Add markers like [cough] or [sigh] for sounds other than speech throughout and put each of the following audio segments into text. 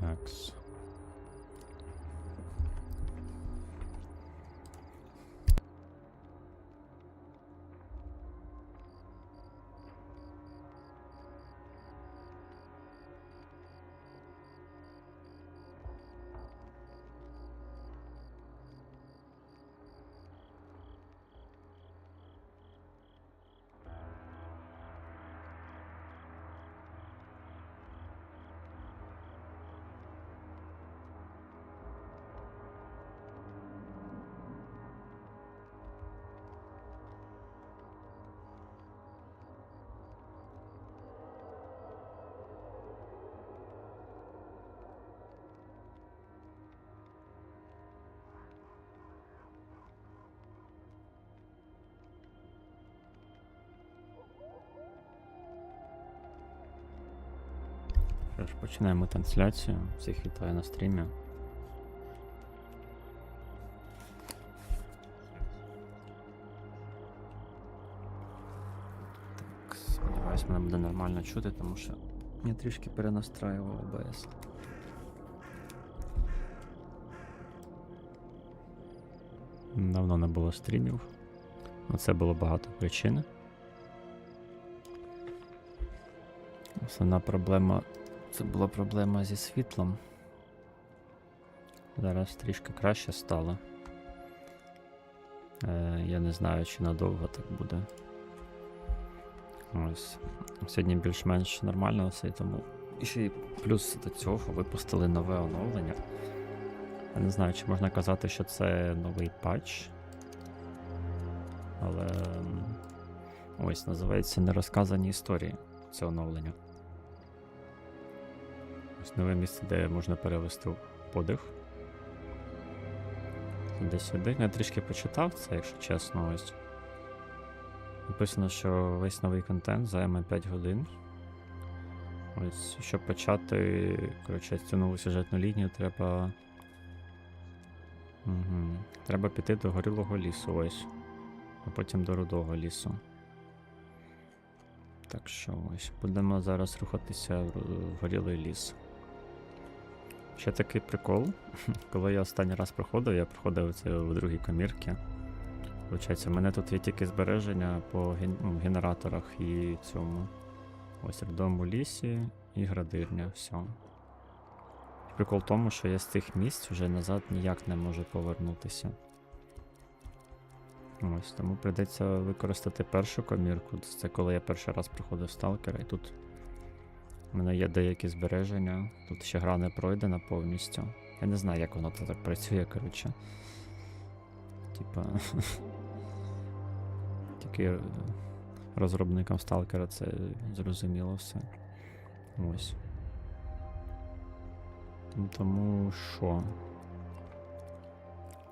Такс. Що починаємо трансляцію. Всіх вітаю на стрімі. Так, сподіваюсь, мене буде нормально чути, тому що я трішки перенастраював OBS. Давно не було стрімів. На це було багато причин. Основна проблема це була проблема зі світлом. Зараз трішки краще стало. Е, я не знаю, чи надовго так буде. Ось. Сьогодні більш-менш нормально все, тому і ще й плюс до цього випустили нове оновлення. Я не знаю, чи можна казати, що це новий патч. Але ось називається Нерозказані історії це оновлення. Ось нове місце, де можна перевести подих. Десь сюди. Я трішки почитав це, якщо чесно, ось. Написано, що весь новий контент займе 5 годин. Ось, щоб почати, коротше, цю нову сюжетну лінію, треба. Угу. Треба піти до горілого лісу, ось. А потім до рудого лісу. Так що ось будемо зараз рухатися в горілий ліс. Ще такий прикол. [laughs] Коли я останній раз проходив, я проходив це в другій комірці. Получається, в мене тут є тільки збереження по ну, генераторах і цьому. Ось рудому лісі і градирня, все. Прикол в тому, що я з цих місць вже назад ніяк не можу повернутися. Ось, тому прийдеться використати першу комірку. Це коли я перший раз проходив сталкера, і тут у мене є деякі збереження. Тут ще гра не пройдена повністю. Я не знаю, як воно так працює, коротше. Типа. [laughs] Тільки розробникам сталкера це зрозуміло все. Ось. Тому що?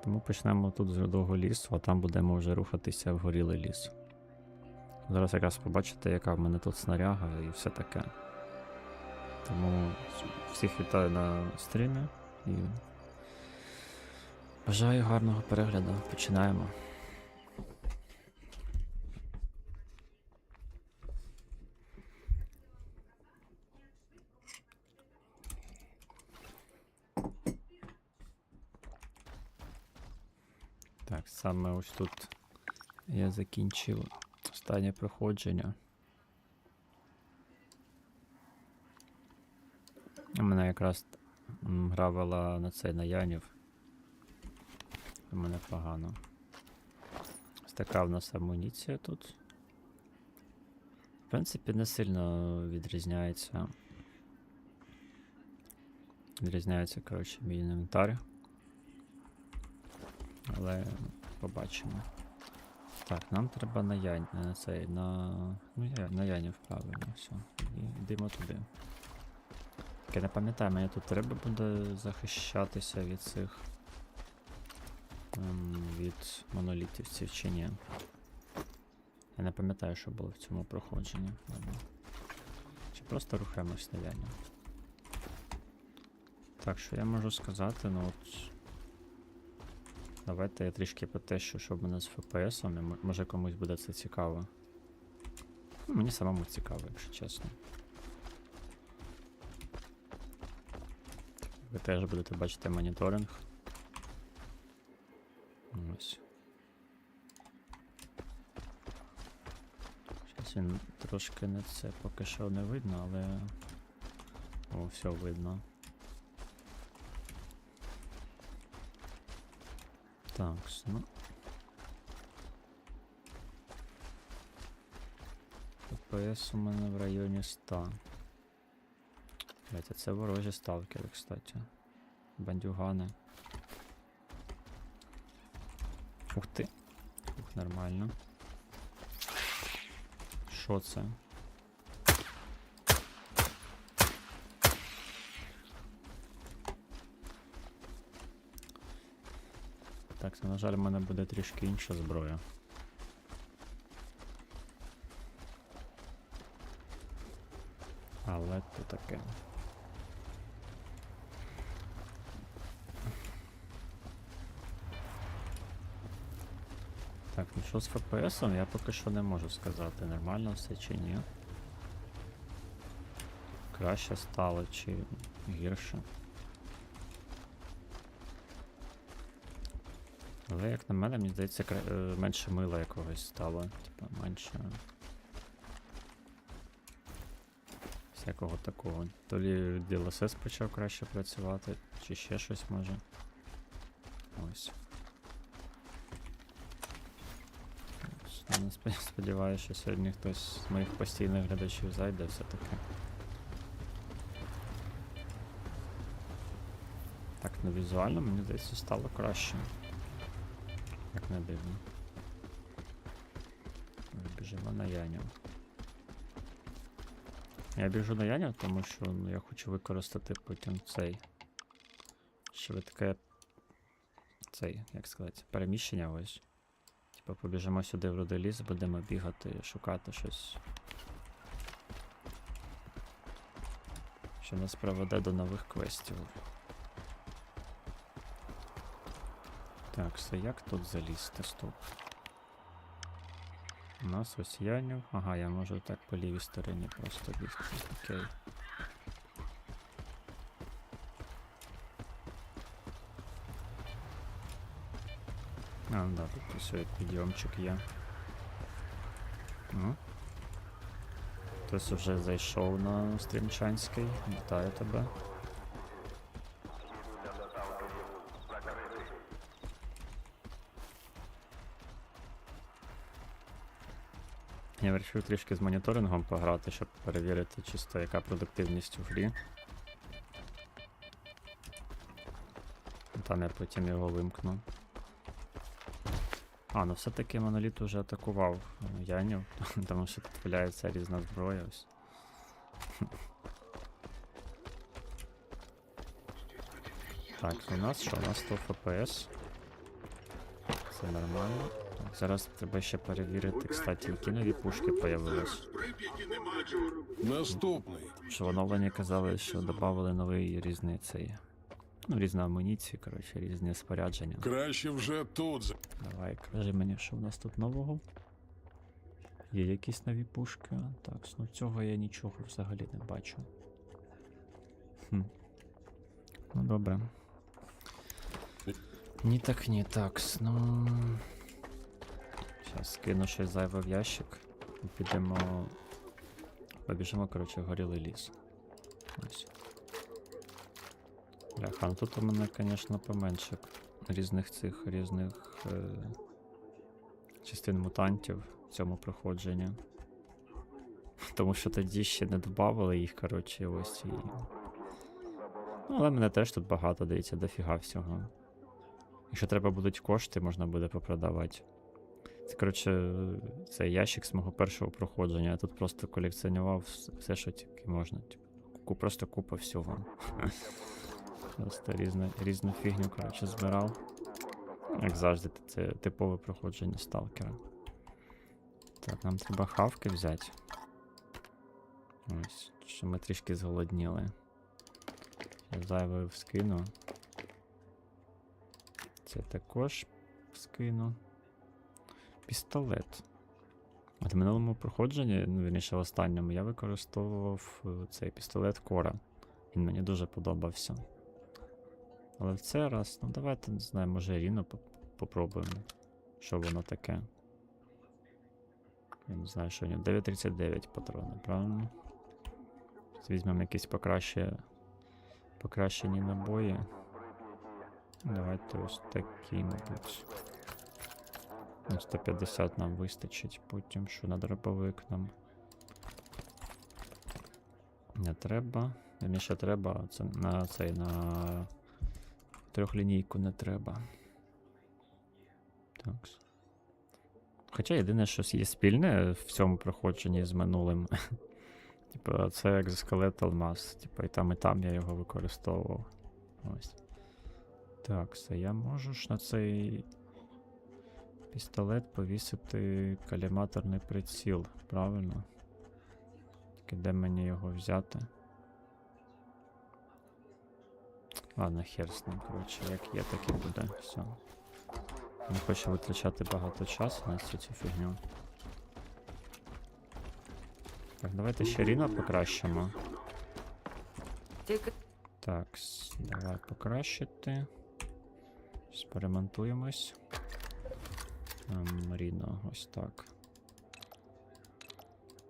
Тому почнемо тут з рудого лісу, а там будемо вже рухатися в горілий ліс. Зараз якраз побачите, яка в мене тут снаряга і все таке. Тому всіх вітаю на стрімі і бажаю гарного перегляду. Починаємо. Так, саме ось тут я закінчив останнє проходження. Мене якраз м, гра вела на цей на Янів. У мене погано. Ось така в нас амуніція тут. В принципі, не сильно відрізняється. Відрізняється, коротше, мій інвентар. Але побачимо. Так, нам треба на Янь, на цей, на. Ну, я, на Янів правильно, все. І йдемо туди. Так, я не пам'ятаю, мені тут треба буде захищатися від цих. ем, від монолітівців чи ні. Я не пам'ятаю, що було в цьому проходженні. Ладно. Чи просто рухаємось на Так, що я можу сказати, ну от. Давайте я трішки потещу, що в мене з і може комусь буде це цікаво. Ну, мені самому цікаво, якщо чесно. Ви теж будете бачити моніторинг. Ось. Щас він трошки не це поки що не видно, але. О, все видно. Так, ну. ППС у мене в районі 100. Блять, а це ворожі сталкери, кстати. Бандюгани. Ух ти. Ух, нормально. Що це? Так, це, на жаль, в мене буде трішки інша зброя. Але то таке. Так, ну що з FPS я поки що не можу сказати, нормально все чи ні. Краще стало чи гірше. Але як на мене, мені здається, кра- е, менше мила якогось стало. Типа менше. Всякого такого. То лі DLSS почав краще працювати, чи ще щось може. Ось. Ось, ну, спо- Сподіваюся, що сьогодні хтось з моїх постійних глядачів зайде все-таки. Так, ну візуально, мені здається, стало краще. Як не дивно. Біжимо на Яню. Я біжу на Яню, тому що ну, я хочу використати потім цей швидке цей, як сказати, переміщення ось. Типа побіжимо сюди в рудий будемо бігати, шукати щось. Що нас приведе до нових квестів. Так, все, як тут залізти? Стоп. У нас ось Яню. Ага, я можу так по лівій стороні просто бігти. Окей. А, да, тут ось як підйомчик є. Ну. Хтось вже зайшов на стрімчанський. Вітаю тебе. Я вирішив трішки з моніторингом пограти, щоб перевірити чисто яка продуктивність у грі. Там я потім його вимкну. А, ну все-таки моноліт уже атакував е, Янів, [laughs] тому що тут валяється різна зброя ось. Так, у нас що? У нас 100 FPS. Це нормально. Так, зараз треба ще перевірити, кстати, які нові пушки появились. Наступний. Що в оновленні казали, що додали новий різний цей. Ну, різна амуніція, коротше, різні спорядження. Краще вже тут. Давай, кажи мені, що в нас тут нового. Є якісь нові пушки. Так, ну цього я нічого взагалі не бачу. Хм. Ну добре. Ні так, ні так. Ну. Зараз скину щось зайве в ящик. І підемо. Побіжимо, коротше, горілий ліс. Ось. Бляха, ну тут у мене, звісно, поменше різних цих різних е, частин мутантів в цьому проходженні. Тому що тоді ще не додавали їх, коротше, ось і. Ну, але мене теж тут багато, дивіться, дофіга всього. Якщо треба будуть кошти, можна буде попродавати. Це, коротше, це ящик з мого першого проходження. Я тут просто колекціонував все, що тільки можна. Типу, просто купа всього. [laughs] Просто різну, різну фігню, коротше, збирав. Як завжди, це типове проходження сталкера. Так, нам треба хавки взяти. Ось, що ми трішки зголодніли. Я зайве скину. Це також скину. Пістолет. От в минулому проходженні, ну, вірніше в останньому, я використовував е, цей пістолет Кора. Він мені дуже подобався. Але в цей раз, ну давайте, не знаю, може Ріно попробуємо. Що воно таке. Я не знаю, що у нього 9.39 патрони, правильно? Візьмемо якісь покраще... покращені набої. Давайте ось такі, мабуть. Ну, 150 нам вистачить, потім що на дробовик нам. Не треба. Мені ще треба це на цей на трьохлінійку не треба. Так. Хоча єдине, що є спільне в цьому проходженні з минулим. [laughs] Типа, це екзоскелет алмаз. Типа, і там, і там я його використовував. Ось. Так, все, я можу ж на цей пістолет повісити каліматорний приціл, правильно? Тільки де мені його взяти? Ладно, хер з ним, коротше, як є, так і буде. Все. Не хочу витрачати багато часу на цю цю фігню. Так, давайте ще Ріна покращимо. Так, давай покращити. Експериментуємось. Ем, Ріно, ось так.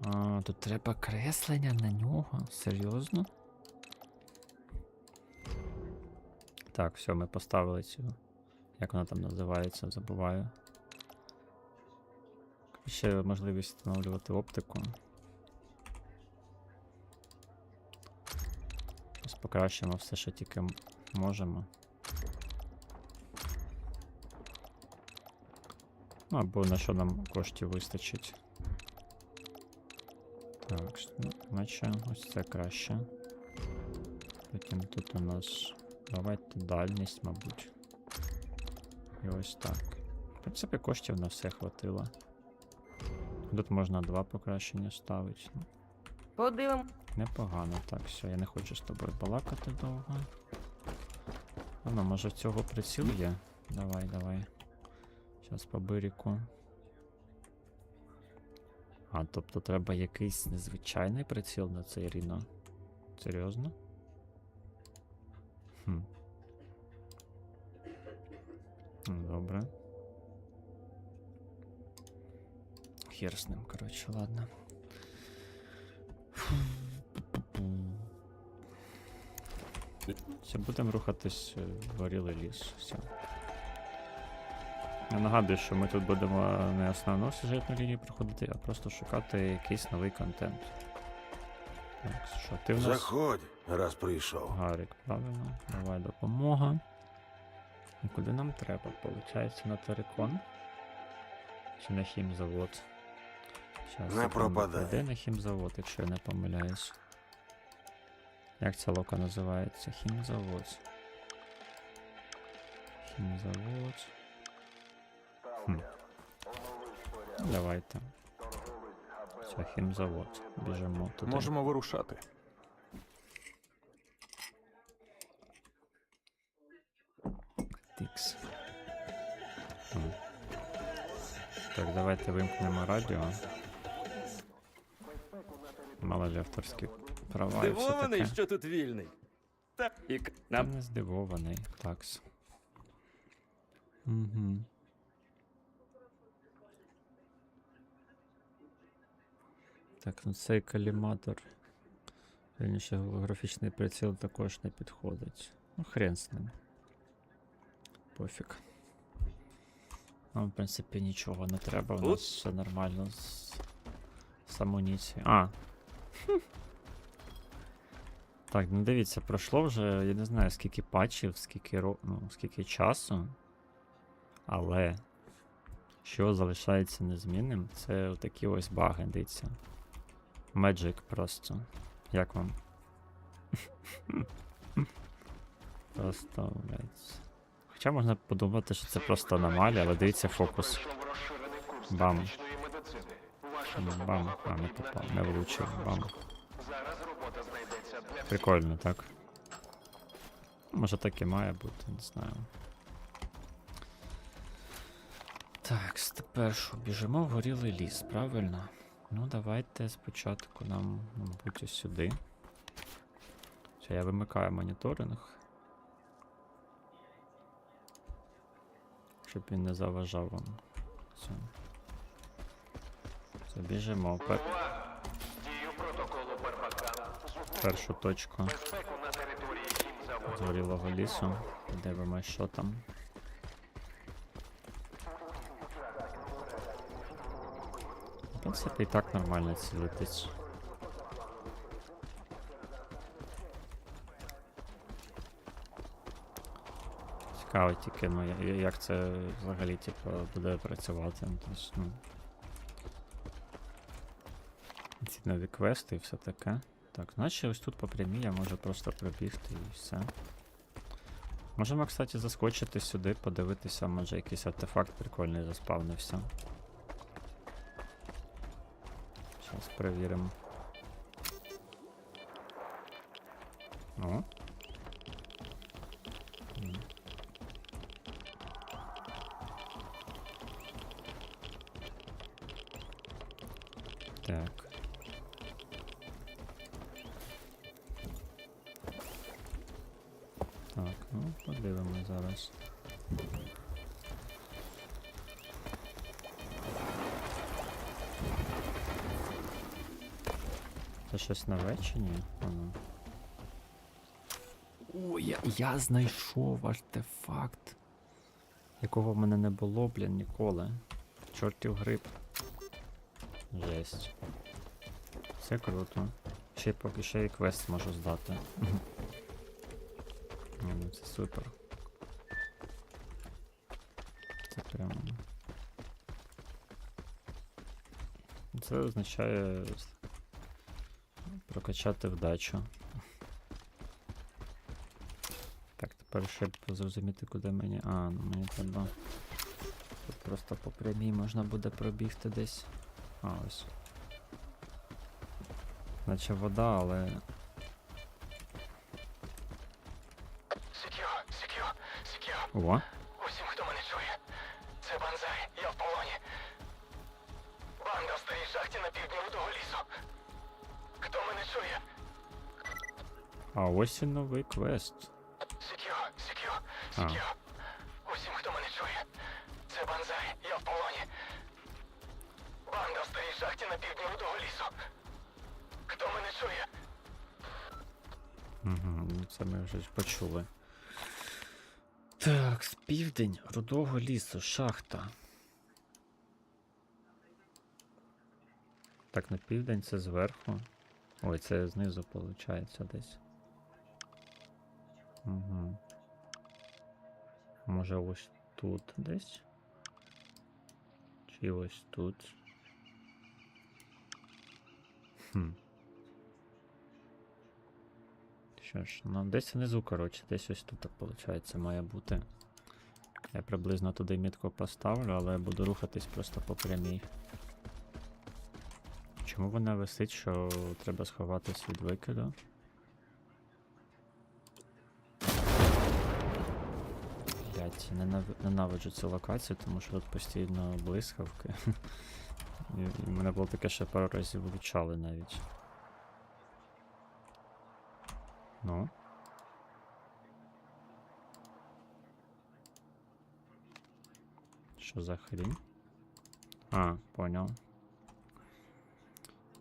А, тут треба креслення на нього. Серйозно? Так, все, ми поставили цю. Як вона там називається, забуваю. Ще можливість встановлювати оптику. Ось покращимо все, що тільки можемо. Ну, або на що нам коштів вистачить. Так, наче ось це краще. Потім тут у нас. Давайте дальність, мабуть. І ось так. В принципі, коштів на все хватило. Тут можна два покращення ставити. Ну, подивимо. Непогано, так, все, я не хочу з тобою балакати довго. А ну, може в цього приціл є? Давай, давай. Зараз по бирику. А, тобто треба якийсь незвичайний приціл на цей Ріно. Серйозно? Ну, Добре. Хер з ним, коротше, ладно. Все, будемо рухатись е, в горілий ліс. Все. Я нагадую, що ми тут будемо не основну сюжетну лінію проходити, а просто шукати якийсь новий контент. Так, що ти в нас? Заходь, раз прийшов. Гарик, правильно. Давай допомога. І куди нам треба? Получається на Терекон? Чи на хімзавод? Щас, Не пропадай. Де на хімзавод, якщо я не помиляюсь? Як ця лока називається? Хімзавод. Хімзавод. Хм. Давайте. Все, хімзавод. Біжимо туди. Можемо вирушати. Тикс. М. Так, давайте вимкнемо радіо. Мало ли авторські права і все Здивований, таке. що тут вільний. Так, і к- Я нам не здивований. Такс. Угу. Так, ну цей каліматор. Вірніше, голографічний приціл також не підходить. Ну, хрен з ним. Пофіг. Нам, в принципі, нічого не треба, у нас все нормально з, з амуніцією. А. [laughs] Так, ну дивіться, пройшло вже, я не знаю, скільки патчів, скільки, ро... ну, скільки часу. Але що залишається незмінним, це такі ось баги, дивіться. Magic просто. Як вам? Просто, блядь. Хоча можна подумати, що це просто аномалія, але дивіться фокус. Бам. Бам. А, не попав, не влучив. Бам. Прикольно, так? Може так і має бути, не знаю. Так, тепер що, біжимо в горілий ліс, правильно? Ну, давайте спочатку нам, мабуть, сюди. Все, я вимикаю моніторинг. Щоб він не заважав вам. Все. Забіжимо вперед. Першу точку. Згорілого лісу. Дивимось, що там. Принципі, і так нормально цілитись. Цікаво тільки, ну як це взагалі типу, буде працювати. Ну, Тобто, ну, ці нові квести і все таке. Так, наче ось тут по прямій я можу просто пробігти і все. Можемо, кстати, заскочити сюди, подивитися, може якийсь артефакт прикольний заспавнився. Зараз перевіримо. Ну. Щось нове чи ні? А ну. О, я, я знайшов артефакт. Якого в мене не було, блін, ніколи. Чортів гриб. Жесть. Це круто. Ще поки ще і квест можу здати. Ні, ну це супер. Це прям. Це означає прокачати вдачу. Так, тепер ще б зрозуміти, куди мені. А, ну мені треба. Тут просто по прямій можна буде пробігти десь. А, ось. Наче вода, але. О! Усім, хто мене чує. Це банзай, я в полоні. Банда в старій шахті на півдні рудого лісу. Хто мене чує? А ось і новий квест. Сек'ю, А. сек'ю. Усім, хто мене чує. Це банзай, я в полоні. Банда в старій шахті на півдні рудого лісу. Хто мене чує? Угу, це ми вже почули. Так, з південь рудого лісу, шахта. Так, на південь це зверху. Ой, це знизу виходить десь. Угу. Може ось тут десь? Чи ось тут? Хм. Що ж, ну десь внизу, коротше, десь ось тут, виходить, має бути. Я приблизно туди мітку поставлю, але буду рухатись просто по прямій. Чому вона висить, що треба сховатись від викиду? Блять, ненав... ненавиджу цю локацію, тому що тут постійно блискавки. [laughs] І, мене було таке, що пару разів влучали навіть. Ну. Що за хрінь? А, поняв.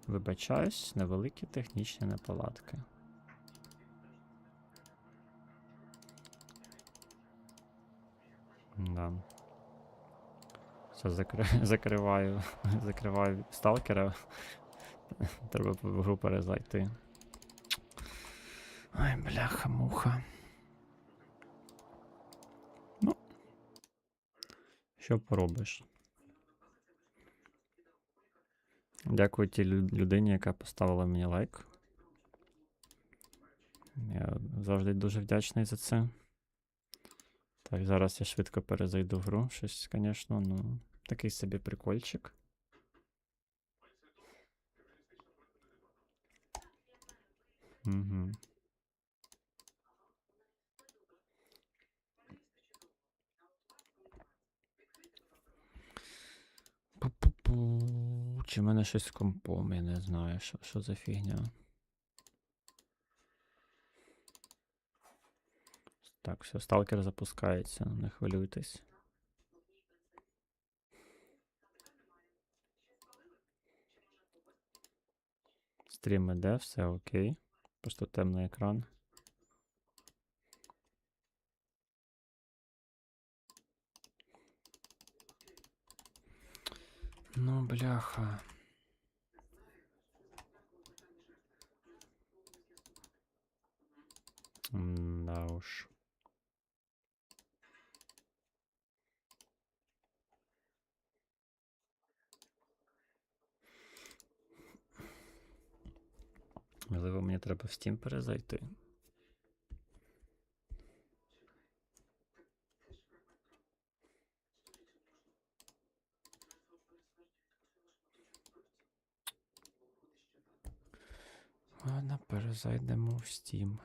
Вибачаюсь, невеликі технічні неполадки. Да. Все, закри... [laughs] закриваю. [laughs] закриваю сталкера. [laughs] Треба в гру перезайти. Ай, бляха-муха. Ну. Що поробиш? Дякую тій людині, яка поставила мені лайк. Я завжди дуже вдячний за це. Так, зараз я швидко перезайду в гру. Щось, звісно, ну, такий собі прикольчик. Угу. Чи в мене щось з компом, я не знаю, що, що за фігня. Так, все, сталкер запускається, ну, не хвилюйтесь. Стрім іде, все окей. Просто темний екран. Ну, бляха. Да уж. Можливо, мені треба в Steam перезайти. Ладно, перезайдемо в Steam.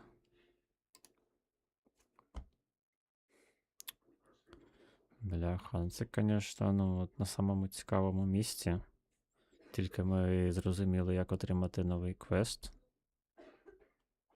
Бляха, ну це, звісно, ну, от на самому цікавому місці. Тільки ми зрозуміли, як отримати новий квест.